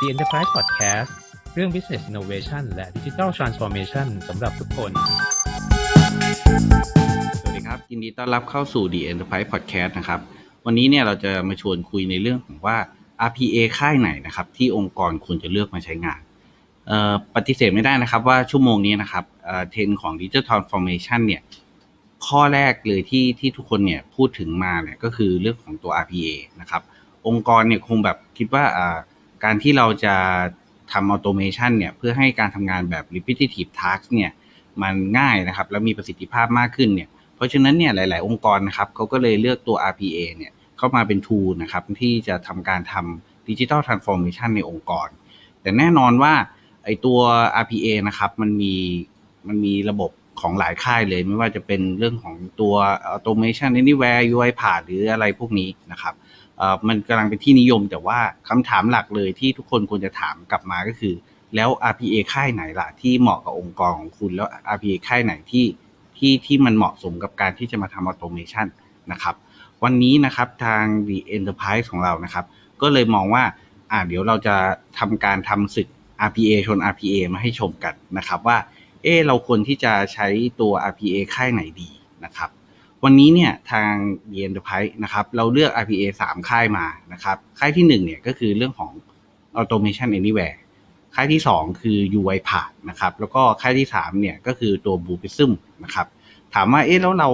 The Enterprise Podcast เรื่อง Business Innovation และ Digital Transformation สำหรับทุกคน สวัสดีครับ ยินดีต้อนรับเข้าสู่ The Enterprise Podcast นะครับ วันนี้เนี่ยเราจะมาชวนคุยในเรื่องของว่า RPA ค่ายไหนนะครับ ที่องค์กรควรจะเลือกมาใช้งาน ปฏิเสธไม่ได้นะครับว่าชั่วโมงนี้นะครับเทรนด์ของ Digital Transformation เนี่ยข้อแรกเลยที่ที่ทุกคนเนี่ยพูดถึงมาเนี่ยก็คือเรื่องของตัว RPA นะครับ องค์กรเนี่ยคงแบบคิดว่าการที่เราจะทำ automation เนี่ยเพื่อให้การทำงานแบบ repetitive task เนี่ยมันง่ายนะครับ แล้วมีประสิทธิภาพมากขึ้นเนี่ยเพราะฉะนั้นเนี่ยหลาย ๆ องค์กรนะครับเขาก็เลยเลือกตัว RPA เนี่ยเข้ามาเป็น tool นะครับที่จะทำการทำ Digital Transformation ในองค์กร แต่แน่นอนว่าไอตัว RPA นะครับมันมีมันมีระบบของหลายค่ายเลยไม่ว่าจะเป็นเรื่องของตัว Automation Anywhere UiPath หรืออะไรพวกนี้นะครับ มันกำลังเป็นที่นิยม แต่ว่าคำถามหลักเลยที่ทุกคนควรจะถามกลับมาก็คือ แล้ว RPA ค่ายไหนล่ะที่เหมาะกับองค์กรของคุณแล้ว RPA ค่ายไหนที่ที่ที่มันเหมาะสมกับการที่จะมาทำ automation นะครับ วันนี้นะครับทาง The Enterprise ของเรานะครับ ก็เลยมองว่าอ่าเดี๋ยวเราจะทำการทำศึก RPA ชน RPA มาให้ชมกันนะครับว่าเออเราควรที่จะใช้ตัว RPA ค่ายไหนดีนะครับ วันนี้เนี่ยทาง The n t e r p r i s e นะครับเราเลือก RPA 3 ค่ายมานะครับค่ายที่ 1 เนี่ยก็คือเรื่องของ Automation Anywhere ค่ายที่ 2 คือ UiPath นะครับแล้วก็ค่ายที่ 3 เนี่ยก็คือตัว Blue Prism นะครับถามว่าเอ๊ะแล้วเรา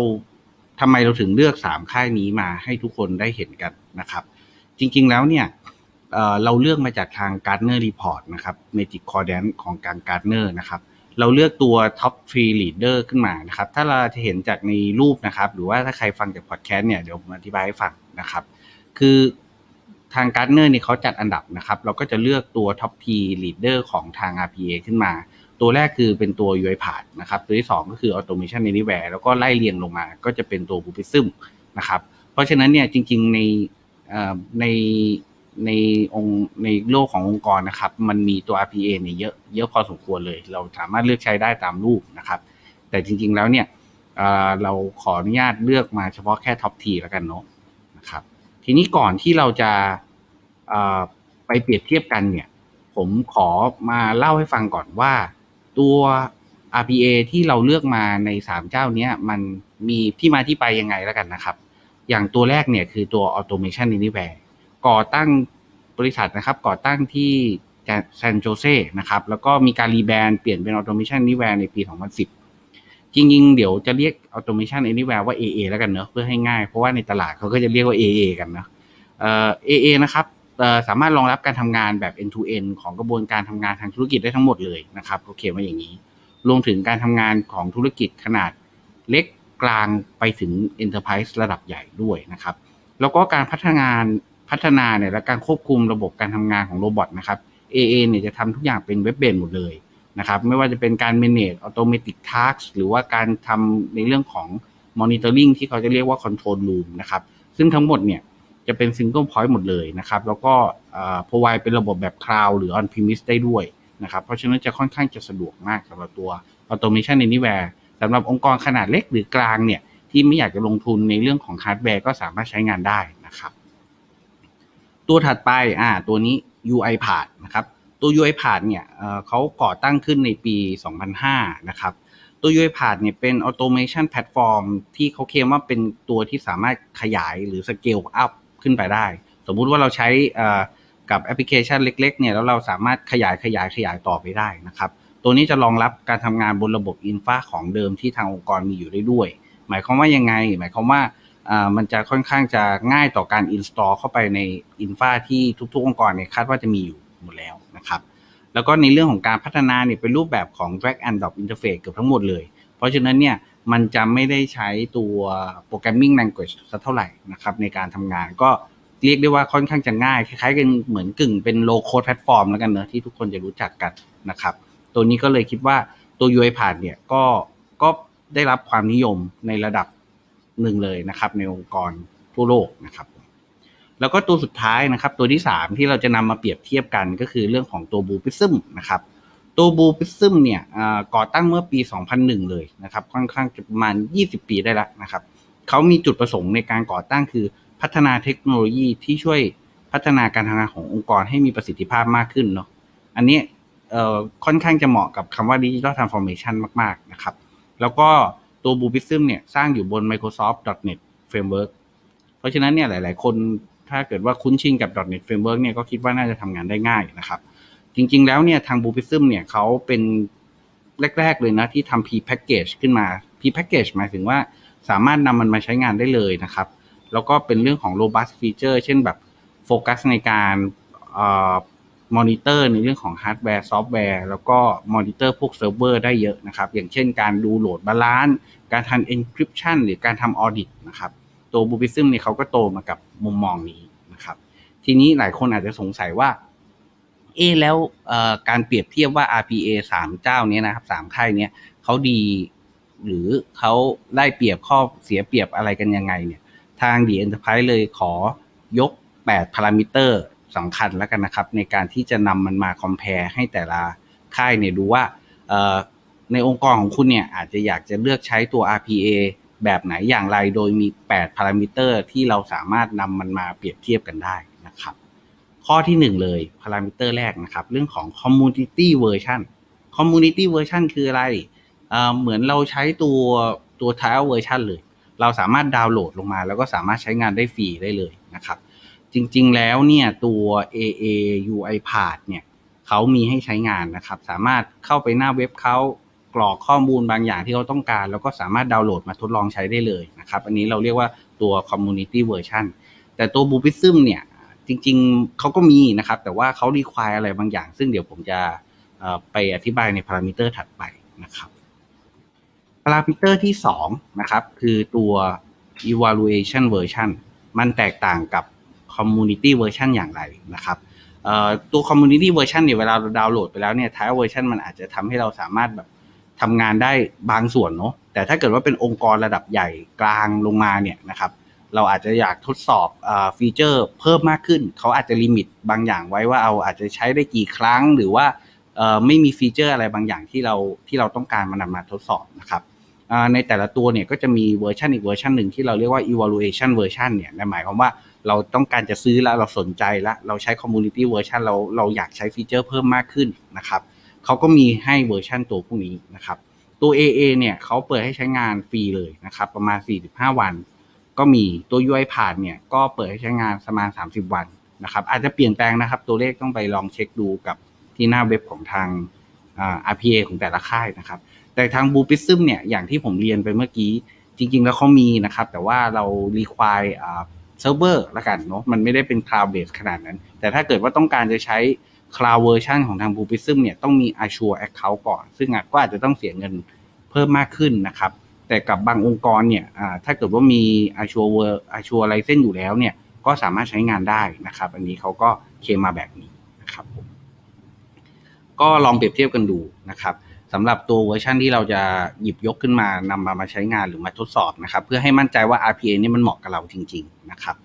ทำไมเราถึงเลือก 3 ค่ายนี้มาให้ทุกคนได้เห็นกันนะครับจริงๆแล้วเนี่ยเเราเลือกมาจากทาง Gartner Report นะครับ Magic Quadrant ของการ Gartner นะครับ เราเลือกตัว Top 3 Leader ขึ้นมานะครับ ถ้าเราจะเห็นจากในรูปนะครับ หรือว่าถ้าใครฟังจากพอดแคสต์เนี่ยเดี๋ยวผมอธิบายให้ฟังนะครับ คือทาง Gartner เนี่ยเขาจัดอันดับนะครับ เราก็จะเลือกตัว Top P Leader ของทาง RPA ขึ้นมา ตัวแรกคือเป็นตัว UiPath นะครับ ตัวที่ 2 ก็คือ Automation Anywhere แล้วก็ไล่เรียงลงมา ก็จะเป็นตัว Bupism นะครับ เพราะฉะนั้นเนี่ยจริงๆในใน ในองค์ในโลกขององค์กรนะครับ มันมีตัว RPA เนี่ยเยอะเยอะพอสมควรเลย เราสามารถเลือกใช้ได้ตามรูปนะครับ แต่จริง ๆ แล้วเนี่ยเเราขออนุญาตเลือกมาเฉพาะแค่ท็อปทีแล้วกันเนาะนะครับ ทีนี้ก่อนที่เราจะไปเปรียบเทียบกันเนี่ย ผมขอมาเล่าให้ฟังก่อนว่าตัว RPA ที่เราเลือกมาใน 3 เจ้าเนี้ยมันมีที่มาที่ไปยังไงแล้วกันนะครับ อย่างตัวแรกเนี่ยคือตัว Automation Anywhere ก่อตั้งบริษัทนะครับ ก่อตั้งที่แซนโจเซนะครับ แล้วก็มีการรีแบรนด์เปลี่ยนเป็น Automation Anywhere ในปี 2010 จริงๆ เดี๋ยวจะเรียก Automation Anywhere ว่า AA แล้วกันเนอะเพื่อให้ง่าย เพราะว่าในตลาดเขาก็จะเรียกว่า AA กันนะเอ่อ AA นะครับสามารถรองรับการทำงานแบบ end to end ของกระบวนการทำงานทางธุรกิจได้ทั้งหมดเลยนะครับเขาเขียนมาอย่างนี้ รวมถึงการทำงานของธุรกิจขนาดเล็กกลางไปถึง Enterprise ระดับใหญ่ด้วยนะครับ แล้วก็การพัฒนา พัฒนาเนี่ยและการควบคุมระบบการทำงานของโรบอทนะครับ AA เนี่ยจะทำทุกอย่างเป็นเว็บเบสหมดเลยนะครับ ไม่ว่าจะเป็นการ manage automatic task หรือว่าการทำในเรื่องของ monitoring ที่เขาจะเรียกว่า control room นะครับ ซึ่งทั้งหมดเนี่ยจะเป็น single point หมดเลยนะครับ แล้วก็เอ่อ provide เป็นระบบแบบ cloud หรือ on premise ได้ด้วยนะครับ เพราะฉะนั้นจะค่อนข้างจะสะดวกมากสำหรับตัว automation anywhere สำหรับองค์กรขนาดเล็กหรือกลางเนี่ยที่ไม่อยากจะลงทุนในเรื่องของฮาร์ดแวร์ก็สามารถใช้งานได้นะครับ ตัวถัดไปอ่าตัวนี้ UiPath นะครับตัว UI p a t เนี่ยเขาก่อตั้งขึ้นในปี 2005 นะครับตัว UI p a t เนี่ยเป็น automation platform ที่เขาเคลมว่าเป็นตัวที่สามารถขยายหรือ scale up ขึ้นไปได้ สมมุติว่าเราใช้กับแอปพลิเคชันเล็ก ๆ เนี่ยแล้วเราสามารถขยายขยายขยายต่อไปได้นะครับตัวนี้จะรองรับการทำงานบนระบบอินฟาของเดิมที่ทางองค์กรมีอยู่ได้ด้วย หมายความว่ายังไง หมายความว่าอ่า มันจะค่อนข้างจะง่ายต่อการ install เข้าไปในอินฟาที่ทุกๆ องค์กรเนี่ยคาดว่าจะมีอยู่หมดแล้วนะครับ แล้วก็ในเรื่องของการพัฒนาเนี่ยเป็นรูปแบบของ drag and drop interface เกือบทั้งหมดเลย เพราะฉะนั้นเนี่ยมันจะไม่ได้ใช้ตัว programming language สักเท่าไหร่นะครับในการทำงานก็เรียกได้ว่าค่อนข้างจะง่าย คล้ายๆกันเหมือนกึ่งเป็น low code platform แล้วกันเนอะที่ทุกคนจะรู้จักกันนะครับ ตัวนี้ก็เลยคิดว่าตัว UiPath เนี่ยก็ก็ได้รับความนิยมในระดับ หนึ่งเลยนะครับ ในองค์กรทั่วโลกนะครับ แล้วก็ตัวสุดท้ายนะครับ ตัวที่ 3 ที่เราจะนำมาเปรียบเทียบกันก็คือเรื่องของตัว Blue Prism นะครับ ตัว Blue Prism เนี่ยก่อตั้งเมื่อปี 2001 เลยนะครับค่อนข้างจะประมาณ 20 ปีได้แล้วนะครับเขามีจุดประสงค์ในการก่อตั้งคือพัฒนาเทคโนโลยีที่ช่วยพัฒนาการทำงานขององค์กรให้มีประสิทธิภาพมากขึ้นเนาะอันนี้ค่อนข้างจะเหมาะกับคำว่า Digital Transformation มาก ๆ นะครับ แล้วก็ ตัว Blue Prism เนี่ยสร้างอยู่บน Microsoft .NET Framework เพราะฉะนั้นเนี่ยหลาย ๆ คนถ้าเกิดว่าคุ้นชินกับ .NET Framework เนี่ยก็คิดว่าน่าจะทำงานได้ง่ายนะครับ จริง ๆ แล้วเนี่ยทาง Blue Prism เนี่ยเขาเป็นแรก ๆ เลยนะที่ทำ P-Package ขึ้นมา P-Package หมายถึงว่าสามารถนำมันมาใช้งานได้เลยนะครับ แล้วก็เป็นเรื่องของ robust feature เช่นแบบโฟกัสในการ มอนิเตอร์ในเรื่องของฮาร์ดแวร์ซอฟต์แวร์แล้วก็มอนิเตอร์พวกเซิร์ฟเวอร์ได้เยอะนะครับ อย่างเช่นการดูโหลดบาลานซ์การทำ encryption หรือการทำ audit นะครับ ตัวบูบิซึมเนี่ยเขาก็โตมากับมุมมองนี้นะครับ ทีนี้หลายคนอาจจะสงสัยว่า เอแล้วการเปรียบเทียบว่า RPA สามเจ้าเนี้ยนะครับสามค่ายเนี้ยเขาดีหรือเขาได้เปรียบข้อเสียเปรียบอะไรกันยังไงเนี่ย ทาง The Enterprise เลยขอยก 8 พารามิเตอร์ สำคัญแล้วกันนะครับ ในการที่จะนำมันมาคอม p a r e ให้แต่ละค่ายเนี่ยดูว่าในองค์กรของคุณเนี่ยอาจจะอยากจะเลือกใช้ตัว RPA แบบไหนอย่างไรโดยมี 8 พารามิเตอร์ที่เราสามารถนำมันมาเปรียบเทียบกันได้นะครับ ข้อที่ 1 เลยพารามิเตอร์แรกนะครับ เรื่องของ community version community version คืออะไรเเหมือนเราใช้ตัวตัว trial version เลย เราสามารถดาวน์โหลดลงมา แล้วก็สามารถใช้งานได้ฟรีได้เลยนะครับ จริงๆ แล้วเนี่ยตัว AA UI Path เนี่ยเขามีให้ใช้งานนะครับ สามารถเข้าไปหน้าเว็บเขากรอกข้อมูลบางอย่างที่เขาต้องการ แล้วก็สามารถดาวน์โหลดมาทดลองใช้ได้เลยนะครับ อันนี้เราเรียกว่าตัว Community Version แต่ตัว b u b i s m เนี่ยจริงๆเขาก็มีนะครับ แต่ว่าเขา require อะไรบางอย่าง ซึ่งเดี๋ยวผมจะไปอธิบายในพารามิเตอร์ถัดไปนะครับพารามิเตอร์ที่2นะครับคือตัว evaluation version มันแตกต่างกับ community version อย่างไรนะครับตัว community version เนี่ยเวลาเราดาวน์โหลดไปแล้วเนี่ย trial version มันอาจจะทำให้เราสามารถแบบทำงานได้บางส่วนเนาะแต่ถ้าเกิดว่าเป็นองค์กรระดับใหญ่กลางลงมาเนี่ยนะครับเราอาจจะอยากทดสอบฟีเจอร์เพิ่มมากขึ้น เขาอาจจะลิมิตบางอย่างไว้ว่าเอาอาจจะใช้ได้กี่ครั้ง หรือว่าไม่มีฟีเจอร์อะไรบางอย่างที่เราที่เราต้องการมานำมาทดสอบนะครับในแต่ละตัวเนี่ยก็จะมีเวอร์ชันอีกเวอร์ชันหนึ่งที่เราเรียกว่า evaluation version เนี่ยหมายความว่า เราต้องการจะซื้อแล้วเราสนใจแล้วเราใช้ community version เราเราอยากใช้ฟีเจอร์เพิ่มมากขึ้นนะครับเขาก็มีให้เวอร์ชันตัวพวกนี้นะครับ ตัว AA เนี่ยเขาเปิดให้ใช้งานฟรีเลยนะครับ ประมาณ 45 วัน ก็มีตัว UI ผ่านเนี่ยก็เปิดให้ใช้งานประมาณ 30 วันนะครับอาจจะเปลี่ยนแปลงนะครับ ตัวเลขต้องไปลองเช็คดูกับที่หน้าเว็บของทางอ่า RPA ของแต่ละค่ายนะครับ แต่ทาง b ู o ิซึมเนี่ยอย่างที่ผมเรียนไปเมื่อกี้ จริง ๆ แล้วเขามีนะครับ แต่ว่าเรา require อ่า เซิร์ฟเวอร์ละกันเนาะมันไม่ได้เป็น cloud base ขนาดนั้น แต่ถ้าเกิดว่าต้องการจะใช้ cloud version ของทาง b ู o ิซึมเนี่ยต้องมี Azure account ก่อน ซึ่งอาจก็อาจจะต้องเสียเงินเพิ่มมากขึ้นนะครับ แต่กับบางองค์กรเนี่ยถ้าเกิดว่ามี Azure World Azure License อยู่แล้วเนี่ยก็สามารถใช้งานได้นะครับ อันนี้เขาก็เคมมาแบบนี้นะครับผมก็ลองเปรียบเทียบกันดูนะครับ สำหรับตัวเวอร์ชันที่เราจะหยิบยกขึ้นมานำมามาใช้งานหรือมาทดสอบนะครับเพื่อให้มั่นใจว่า RPA นี่มันเหมาะกับเราจริง ๆ นะครับ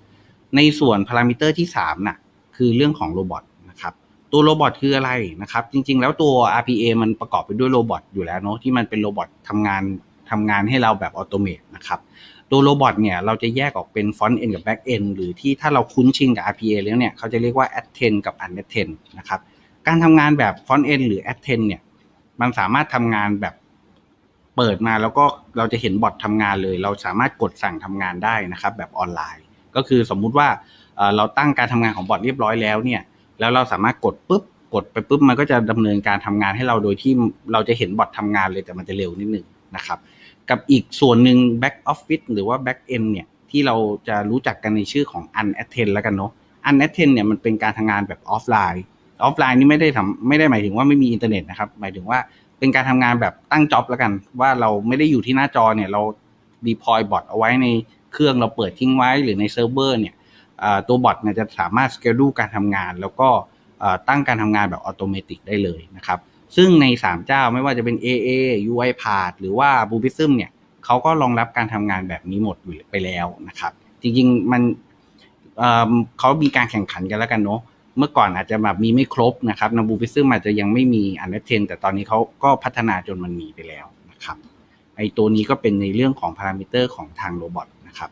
ในส่วนพารามิเตอร์ที่3น่ะคือเรื่องของโรบอทนะครับตัวโรบอทคืออะไรนะครับ จริง ๆ แล้วตัว RPA มันประกอบไปด้วยโรบอทอยู่แล้วเนาะที่มันเป็นโรบอททำงานทำงานให้เราแบบออโตเมตนะครับตัวโรบอทเนี่ยเราจะแยกออกเป็นฟอนต์เอนกับแบ็กเอนหรือที่ถ้าเราคุ้นชินกับ RPA แล้วเนี่ยเขาจะเรียกว่า Attend กับ Unattend นะครับการทำงานแบบฟอนต์เอนหรือ Attend เนี่ย มันสามารถทำงานแบบเปิดมาแล้วก็เราจะเห็นบอททำงานเลย เราสามารถกดสั่งทำงานได้นะครับ แบบออนไลน์ ก็คือสมมุติว่าเอ่อเราตั้งการทำงานของบอทเรียบร้อยแล้วเนี่ย แล้วเราสามารถกดปุ๊บกดไปปุ๊บมันก็จะดำเนินการทำงานให้เราโดยที่เราจะเห็นบอททำงานเลยแต่มันจะเร็วนิดนึงนะครับ กับอีกส่วนหนึ่ง back office หรือว่า back end เนี่ยที่เราจะรู้จักกันในชื่อของ unattend แล้วกันเนาะ unattend เนี่ยมันเป็นการทำงานแบบออฟไลน์ ออฟไลน์นี่ไม่ได้ทำไม่ได้หมายถึงว่าไม่มีอินเทอร์เน็ตนะครับ หมายถึงว่าเป็นการทำงานแบบตั้งจ็อบแล้วกัน ว่าเราไม่ได้อยู่ที่หน้าจอเนี่ยเรา deploy บอทเอาไว้ในเครื่องเราเปิดทิ้งไว้หรือในเซิร์ฟเวอร์เนี่ยตัวบอทเนี่ยจะสามารถ schedule การทำงาน แล้วก็ตั้งการทำงานแบบอัตโนมัติได้เลยนะครับ ซึ่งใน 3 เจ้าไม่ว่าจะเป็น AA UiPath หรือว่า b u b i s m เนี่ยเขาก็รองรับการทำงานแบบนี้หมดไปแล้วนะครับ จริงๆมันเเขามีการแข่งขันกันแล้วกันเนาะ เมื่อก่อนอาจจะแบบมีไม่ครบนะครับนาบูบิซึมอาจจะยังไม่มีอันเดอร์เทนแต่ตอนนี้เขาก็พัฒนาจนมันมีไปแล้วนะครับไอตัวนี้ก็เป็นในเรื่องของพารามิเตอร์ของทางโรบอทนะครับ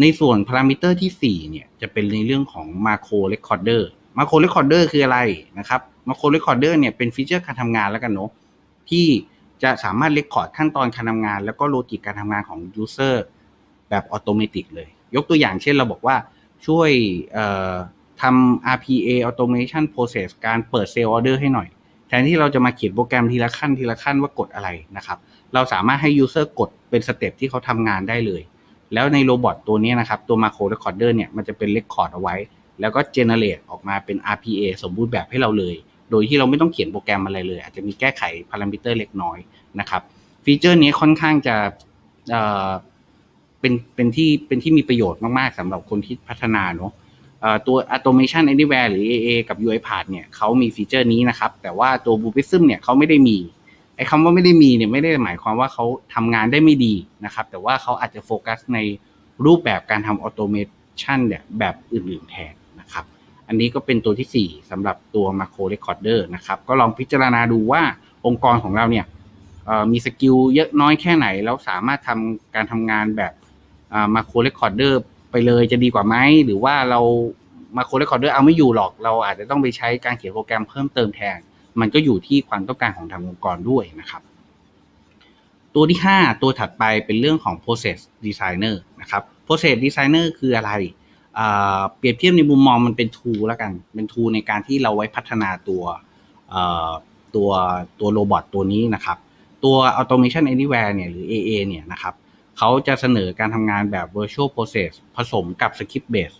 ในส่วนพารามิเตอร์ที่ 4 เนี่ยจะเป็นในเรื่องของ Macro Recorder Macro Recorder คืออะไรนะครับ Macro Recorder เนี่ยเป็นฟีเจอร์การทำงานแล้วกันเนาะที่จะสามารถเรคคอร์ดขั้นตอนการทำงาน แล้วก็โลจิกการทำงานของ User แบบออโตเมติเลย ยกตัวอย่างเช่นเราบอกว่าช่วย ทำ RPA Automation Process การเปิด Sale Order ให้หน่อย แทนที่เราจะมาเขียนโปรแกรมทีละขั้นทีละขั้นว่ากดอะไรนะครับ เราสามารถให้ User กดเป็นสเต็ปที่เขาทำงานได้เลย แล้วในโรบอทตัวนี้นะครับ ตัว Macro Recorder เนี่ยมันจะเป็น Record เอาไว้ แล้วก็ generate ออกมาเป็น RPA สมบูรณ์แบบให้เราเลย โดยที่เราไม่ต้องเขียนโปรแกรมอะไรเลย อาจจะมีแก้ไขพารามิเตอร์เล็กน้อยนะครับ ฟีเจอร์นี้ค่อนข้างจะเอ่อเป็นเป็นที่เป็นที่มีประโยชน์มากๆสำหรับคนที่พัฒนาเนอะ ตัว Automation Anywhere หรือ AA กับ UiPath เนี่ยเขามีฟีเจอร์นี้นะครับ แต่ว่าตัว b u p i s m เนี่ยเขาไม่ได้มีไอ้คำว่าไม่ได้มีเนี่ยไม่ได้หมายความว่าเขาทำงานได้ไม่ดีนะครับ แต่ว่าเขาอาจจะโฟกัสในรูปแบบการทำ Automation เนี่ยแบบอื่นๆแทนนะครับ อันนี้ก็เป็นตัวที่ 4สำหรับตัว Macro Recorder นะครับ ก็ลองพิจารณาดูว่าองค์กรของเราเนี่ยมีสกิลเยอะน้อยแค่ไหน แล้วสามารถทำการทำงานแบบ Macro Recorder ไปเลยจะดีกว่าไหมหรือว่าเรา Macro Recorder เอาไม่อยู่หรอก เราอาจจะต้องไปใช้การเขียนโปรแกรมเพิ่มเติมแทน มันก็อยู่ที่ความต้องการของทางองค์กรด้วยนะครับ ตัวที่ 5 ตัวถัดไปเป็นเรื่องของ process designer นะครับ process designer คืออะไรเปรียบเทียบในมุมมองมันเป็น tool แล้วกัน เป็น tool ในการที่เราไว้พัฒนาตัวตัวตัวโรบอทตัวนี้นะครับ ตัว automation anywhere เนี่ยหรือ AA เนี่ยนะครับ เขาจะเสนอการทำงานแบบ virtual process ผสมกับ script base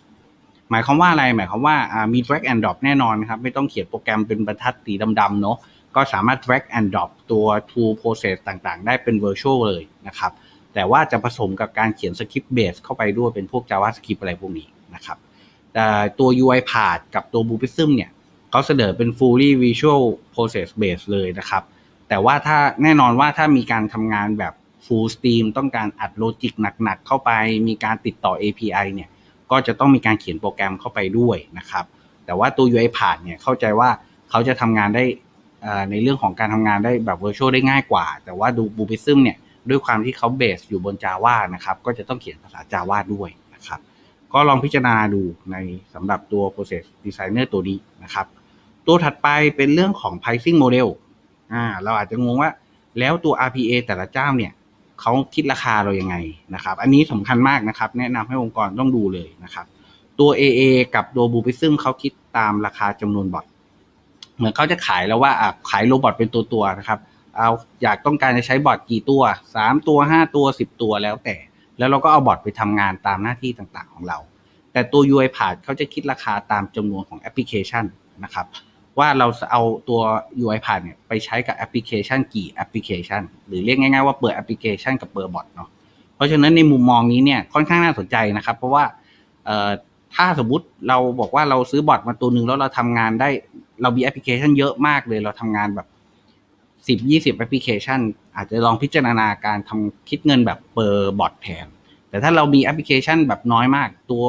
หมายความว่าอะไร หมายความว่ามี drag and drop แน่นอนนะครับ ไม่ต้องเขียนโปรแกรมเป็นบรรทัดสีดำๆเนาะก็สามารถ drag and drop ตัว tool process ต่างๆ ได้เป็น virtual เลยนะครับ แต่ว่าจะผสมกับการเขียน script base เข้าไปด้วยเป็นพวก JavaScript อะไรพวกนี้นะครับแต่ตัว UiPath กับตัว Blueprism เนี่ยเขาเสนอเป็น fully visual process base เลยนะครับ แต่ว่าถ้าแน่นอนว่าถ้ามีการทำงานแบบ full steam ต้องการอัดโลจิกหนักๆเข้าไป มีการติดต่อ API เนี่ยก็จะต้องมีการเขียนโปรแกรมเข้าไปด้วยนะครับ แต่ว่าตัว UiPath เนี่ยเข้าใจว่าเขาจะทำงานได้ในเรื่องของการทำงานได้แบบ virtual ได้ง่ายกว่า แต่ว่าดู Blueprism เนี่ยด้วยความที่เขาเบสอยู่บน Java นะครับ ก็จะต้องเขียนภาษา Java ด้วยนะครับ ก็ลองพิจารณาดูในสำหรับตัว process designer ตัวนี้นะครับ ตัวถัดไปเป็นเรื่องของ pricing model อ่าเราอาจจะงงว่าแล้วตัว RPA แต่ละเจ้าเนี่ย เขาคิดราคาเรายังไงนะครับ อันนี้สำคัญมากนะครับ แนะนำให้องค์กรต้องดูเลยนะครับ ตัว AA กับตัว b u p i s m เขาคิดตามราคาจำนวนบอทเหมือนเขาจะขายแล้วว่าขายโรบอทเป็นตัวตัวๆนะครับเอาอยากต้องการจะใช้บอทกี่ตัวสามตัวห้าตัวสิบตัวแล้วแต่ แล้วเราก็เอาบอทไปทำงานตามหน้าที่ต่างๆของเรา แต่ตัว UiPath เขาจะคิดราคาตามจำนวนของแอปพลิเคชันนะครับ ว่าเราเอาตัว UiPath เนี่ยไปใช้กับแอปพลิเคชันกี่แอปพลิเคชัน หรือเรียกง่ายๆว่าเปิดแอปพลิเคชันกับเปิดบอทเนาะเพราะฉะนั้นในมุมมองนี้เนี่ยค่อนข้างน่าสนใจนะครับ เพราะว่าถ้าสมมติเราบอกว่าเราซื้อบอทมาตัวหนึ่งแล้วเราทำงานได้เรามีแอปพลิเคชันเยอะมากเลยเราทำงานแบบสิบยี่สิบแอปพลิเคชัน อาจจะลองพิจารณาการทำคิดเงินแบบเปอร์บอทแทน แต่ถ้าเรามีแอปพลิเคชันแบบน้อยมาก ตัว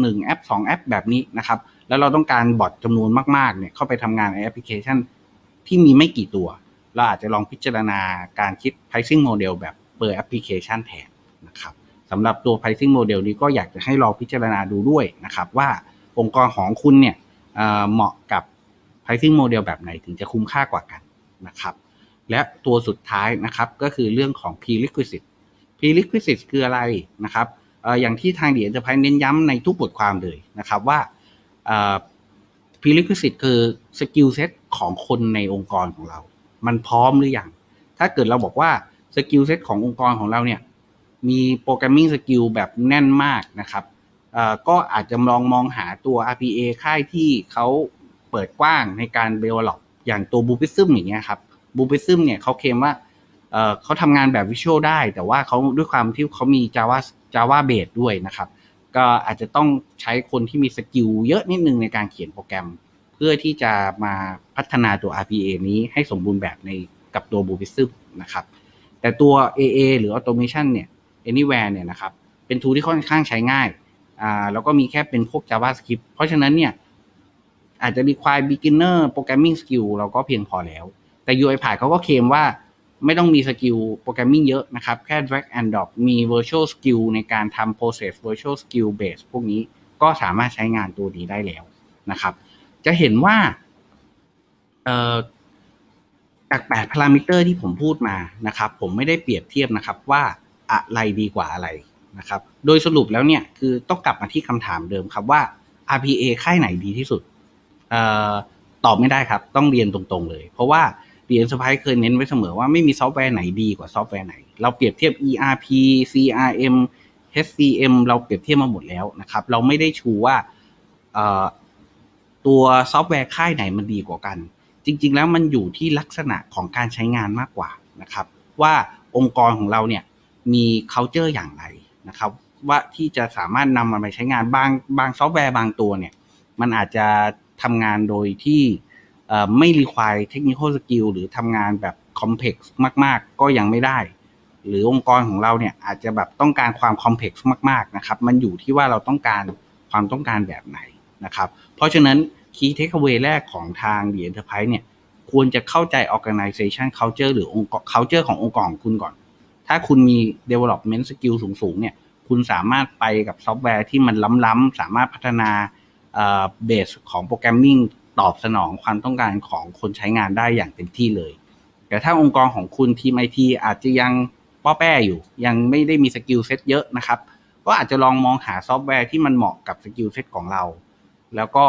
หนึ่งแอปสองแอปแบบนี้นะครับ แล้วเราต้องการบอทจำนวนมากๆเนี่ยเข้าไปทำงานในแอปพลิเคชันที่มีไม่กี่ตัว เราอาจจะลองพิจารณาการคิด pricing model แบบ per application แทนนะครับสำหรับตัว pricing model นี้ก็อยากจะให้ลองพิจารณาดูด้วยนะครับ ว่าองค์กรของคุณเนี่ยเเหมาะกับ pricing model แบบไหนถึงจะคุ้มค่ากว่ากันนะครับ และตัวสุดท้ายนะครับก็คือเรื่องของ prerequisite prerequisite คืออะไรนะครับ อย่างที่ทางเดียนจะพายเน้นย้ำในทุกบทความเลยนะครับว่าเอ่อ prerequisite คือสกิลเซ็ตของคนในองค์กรของเรา มันพร้อมหรือยัง ถ้าเกิดเราบอกว่าสกิลเซ็ตขององค์กรของเราเนี่ยมีโปรแกรมมิ่งสกิลแบบแน่นมากนะครับก็อาจจะลองมองหาตัว RPA ค่ายที่เขาเปิดกว้างในการ develop อย่างตัว b u p i s m อย่างเงี้ยครับ b u p i s m เนี่ยเขาเคลมว่า เขาทำงานแบบวิชวลได้ แต่ว่าเขาด้วยความที่เขามี Java Java Base ด้วยนะครับ ก็อาจจะต้องใช้คนที่มีสกิลเยอะนิดนึงในการเขียนโปรแกรม เพื่อที่จะมาพัฒนาตัว RPA นี้ให้สมบูรณ์แบบในกับตัว b u p i s m นะครับ แต่ตัว AA หรือ Automation เนี่ย Anywhere เนี่ยนะครับ เป็น tool ที่ค่อนข้างใช้ง่ายอ่าแล้วก็มีแค่เป็นพวก JavaScript เพราะฉะนั้นเนี่ยอาจจะ require beginner programming skill เราก็เพียงพอแล้ว แต่ UiPath เขาก็เคลมว่า ไม่ต้องมีสกิลโปรแกรมมิ่งเยอะนะครับ แค่ drag and drop มี virtual skill ในการทำ process virtual skill base พวกนี้ก็สามารถใช้งานตัวนี้ได้แล้วนะครับ จะเห็นว่าจาก8พารามิเตอร์ที่ผมพูดมานะครับ ผมไม่ได้เปรียบเทียบนะครับว่าอะไรดีกว่าอะไรนะครับ โดยสรุปแล้วเนี่ยคือต้องกลับมาที่คำถามเดิมครับว่า RPA ค่ายไหนดีที่สุดออตอบไม่ได้ครับ ต้องเรียนตรงๆเลย เพราะว่า d n s p i เคยเน้นไว้เสมอว่าไม่มีซอฟต์แวร์ไหนดีกว่าซอฟต์แวร์ไหน เราเปรียบเทียบ ERP CRM HCM เราเปรียบเทียบมาหมดแล้วนะครับ เราไม่ได้ชูว่าตัวซอฟต์แวร์ค่ายไหนมันดีกว่ากัน จริง ๆ แล้วมันอยู่ที่ลักษณะของการใช้งานมากกว่านะครับ ว่าองค์กรของเราเนี่ยมี culture อย่างไรนะครับ ว่าที่จะสามารถนำมันไปใช้งานบางบางซอฟต์แวร์บางตัวเนี่ย มันอาจจะทำงานโดยที่่ไม่ require technical skill หรือทำงานแบบ complex มาก ๆ ก็ยังไม่ได้ หรือองค์กรของเราเนี่ยอาจจะแบบต้องการความ complex มาก ๆ นะครับ มันอยู่ที่ว่าเราต้องการความต้องการแบบไหนนะครับ เพราะฉะนั้น key takeaway แรกของทาง The Enterprise เนี่ยควรจะเข้าใจ organization culture หรือองค์ culture ขององค์กรของคุณก่อน ถ้าคุณมี development skill สูง ๆ เนี่ย คุณสามารถไปกับซอฟต์แวร์ที่มันล้ำ ๆ สามารถพัฒนาเบสของโปรแกรมมิ่ง ตอบสนองความต้องการของคนใช้งานได้อย่างเต็มที่เลย แต่ถ้าองค์กรของคุณทีมไอทีอาจจะยังป้อแป้อยู่ ยังไม่ได้มีสกิลเซ็ตเยอะนะครับ ก็อาจจะลองมองหาซอฟต์แวร์ที่มันเหมาะกับสกิลเซ็ตของเรา แล้วก็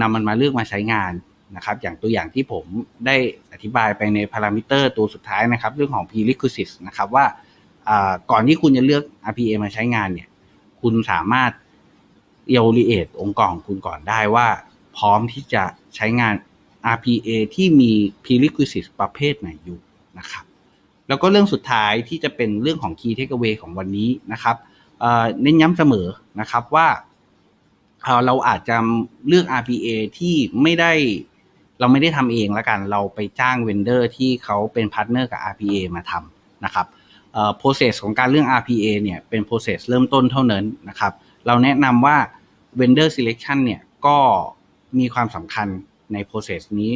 นำมันมาเลือกมาใช้งานนะครับ อย่างตัวอย่างที่ผมได้อธิบายไปในพารามิเตอร์ตัวสุดท้ายนะครับ เรื่องของ prerequisites นะครับว่าก่อนที่คุณจะเลือก RPA มาใช้งานเนี่ย คุณสามารถ evaluate องค์กรของคุณก่อนได้ว่า พร้อมที่จะใช้งาน RPA ที่มี prerequisite ประเภทไหนอยู่นะครับ แล้วก็เรื่องสุดท้ายที่จะเป็นเรื่องของ key takeaway ของวันนี้นะครับเน้นย้ำเสมอนะครับว่าเราอาจจะเลือก RPA ที่ไม่ได้เราไม่ได้ทำเองแล้วกัน เราไปจ้างเวนเดอร์ที่เขาเป็นพาร์ทเนอร์กับ RPA มาทำนะครับ process ของการเรื่อง RPA เนี่ยเป็น process เริ่มต้นเท่านั้นนะครับ เราแนะนำว่า vendor selection เนี่ยก็ มีความสำคัญใน process นี้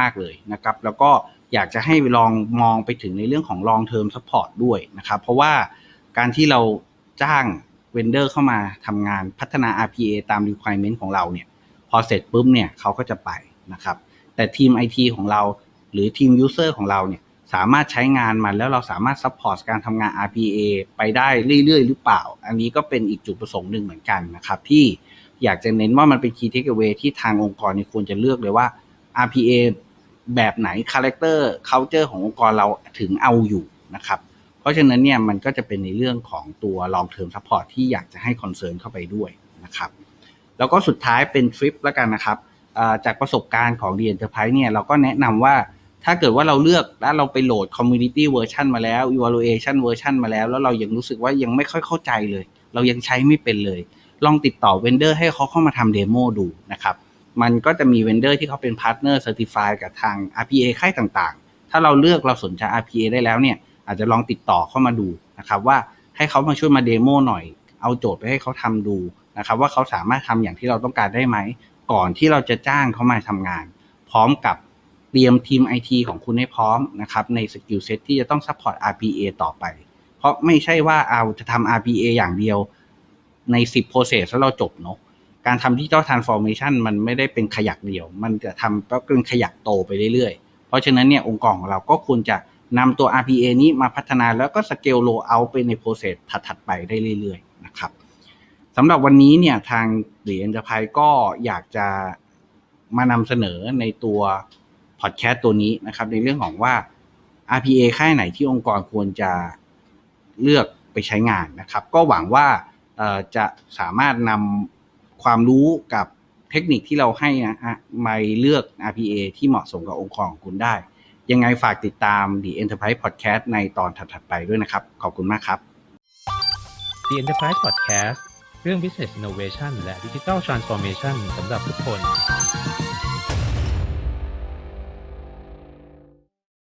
มาก ๆ เลยนะครับ แล้วก็อยากจะให้ลองมองไปถึงในเรื่องของ long term support ด้วยนะครับ เพราะว่าการที่เราจ้าง vendor เข้ามาทำงานพัฒนา RPA ตาม requirement ของเราเนี่ย พอเสร็จปุ๊บเนี่ยเขาก็จะไปนะครับ แต่ทีม IT ของเราหรือทีม user ของเราเนี่ยสามารถใช้งานมันแล้วเราสามารถ support การทำงาน RPA ไปได้เรื่อยๆ หรือเปล่า อันนี้ก็เป็นอีกจุดประสงค์หนึ่งเหมือนกันนะครับ ที่ อยากจะเน้นว่ามันเป็น key takeaway ที่ทางองค์กรนี่ควรจะเลือกเลยว่า RPA แบบไหน character culture ขององค์กรเราถึงเอาอยู่นะครับ เพราะฉะนั้นเนี่ยมันก็จะเป็นในเรื่องของตัว long term support ที่อยากจะให้ concern เข้าไปด้วยนะครับ แล้วก็สุดท้ายเป็นทริปแล้วกันนะครับจากประสบการณ์ของ The Enterprise เนี่ยเราก็แนะนำว่าถ้าเกิดว่าเราเลือกแล้วเราไปโหลด Community Version มาแล้ว Evaluation Version มาแล้ว แล้วเรายังรู้สึกว่ายังไม่ค่อยเข้าใจเลย เรายังใช้ไม่เป็นเลย ลองติดต่อเวนเดอร์ให้เขาเข้ามาทำเดโมดูนะครับ มันก็จะมีเวนเดอร์ที่เขาเป็นพาร์ทเนอร์เซอร์ติฟายกับทาง RPA ค่ายต่างๆ ถ้าเราเลือกเราสนใจ RPA ได้แล้วเนี่ย อาจจะลองติดต่อเข้ามาดูนะครับว่าให้เขามาช่วยมาเดโมหน่อย เอาโจทย์ไปให้เขาทำดูนะครับ ว่าเขาสามารถทำอย่างที่เราต้องการได้ไหม ก่อนที่เราจะจ้างเขามาทำงาน พร้อมกับเตรียมทีม IT ของคุณให้พร้อมนะครับในสกิลเซ็ตที่จะต้องซัพพอร์ต RPA ต่อไป เพราะไม่ใช่ว่าเอาจะทำ RPA อย่างเดียว ใน 10 process แล้วเราจบเนาะการทำ digital transformation มันไม่ได้เป็นขยักเดียว มันจะทำก็เป็นขยักโตไปเรื่อยๆ เพราะฉะนั้นเนี่ยองค์กรของเราก็ควรจะนำตัว RPA นี้มาพัฒนาแล้วก็ scale roll out ไปใน process ถัดๆไปได้เรื่อยๆนะครับสำหรับวันนี้เนี่ยทาง The Enterprise ก็อยากจะมานำเสนอในตัว podcast ตัวนี้นะครับ ในเรื่องของว่า RPA ค่ายไหนที่องค์กรควรจะเลือกไปใช้งานนะครับ ก็หวังว่า จะสามารถนำความรู้กับเทคนิคที่เราให้นะฮะมาเลือก RPA ที่เหมาะสมกับองค์กรของคุณได้ ยังไงฝากติดตาม The Enterprise Podcast ในตอนถัดๆไปด้วยนะครับ ขอบคุณมากครับ The Enterprise Podcast เรื่อง Business Innovation และ Digital Transformation สำหรับทุกคน